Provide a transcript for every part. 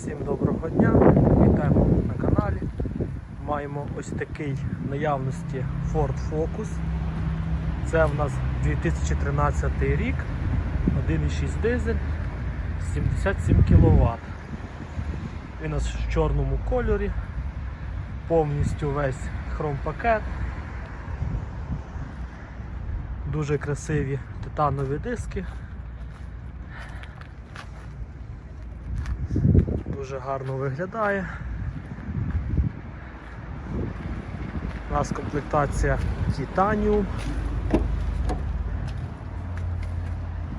Всім доброго дня, вітаємо на каналі. Маємо ось такий наявності Ford Focus. Це в нас 2013 рік, 1,6 дизель, 77 кВт. Він у нас в чорному кольорі, повністю весь хромпакет. Дуже красиві титанові диски. Дуже гарно виглядає. У нас комплектація Titanium,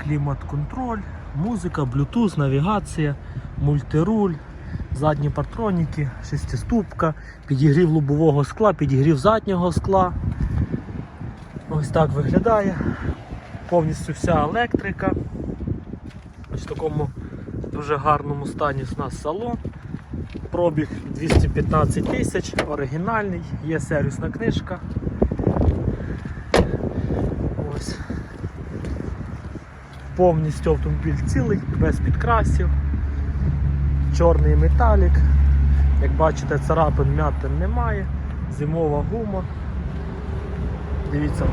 клімат-контроль, музика, Bluetooth, навігація, мультируль, задні партроніки, шестиступка, підігрів лобового скла, підігрів заднього скла. Ось так виглядає. Повністю вся електрика. Ось в такому дуже гарному стані у нас салон. Пробіг 215 тисяч, оригінальний, є сервісна книжка. Ось. Повністю автомобіль цілий, без підкрасів, чорний металік. Як бачите, царапин м'ятин немає, зимова гума. Дивіться,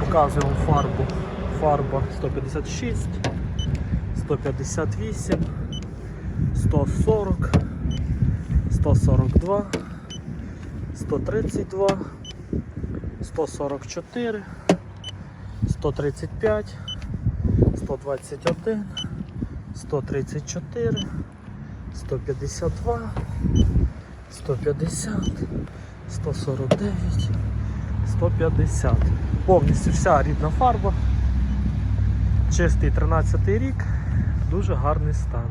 показуємо фарбу. Фарба 156, 158, 140, 142, 132, 144, 135, 121, 134, 152, 150, 149, 150. Повністю вся рідна фарба. Чистий 13 рік, дуже гарний стан.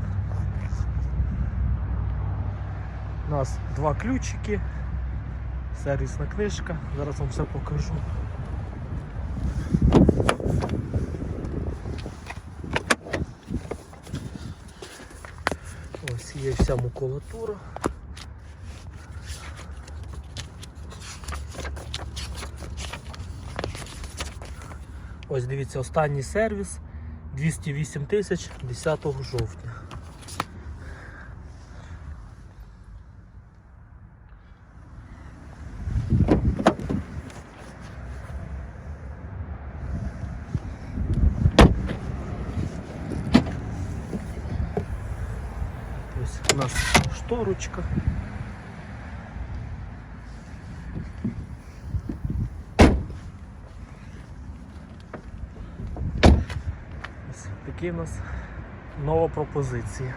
У нас два ключики, сервісна книжка, зараз вам все покажу. Ось є вся макулатура. Ось дивіться, останній сервіс 208 тисяч 10 жовтня. Ось у нас шторочка. Ось такі в нас нова пропозиція.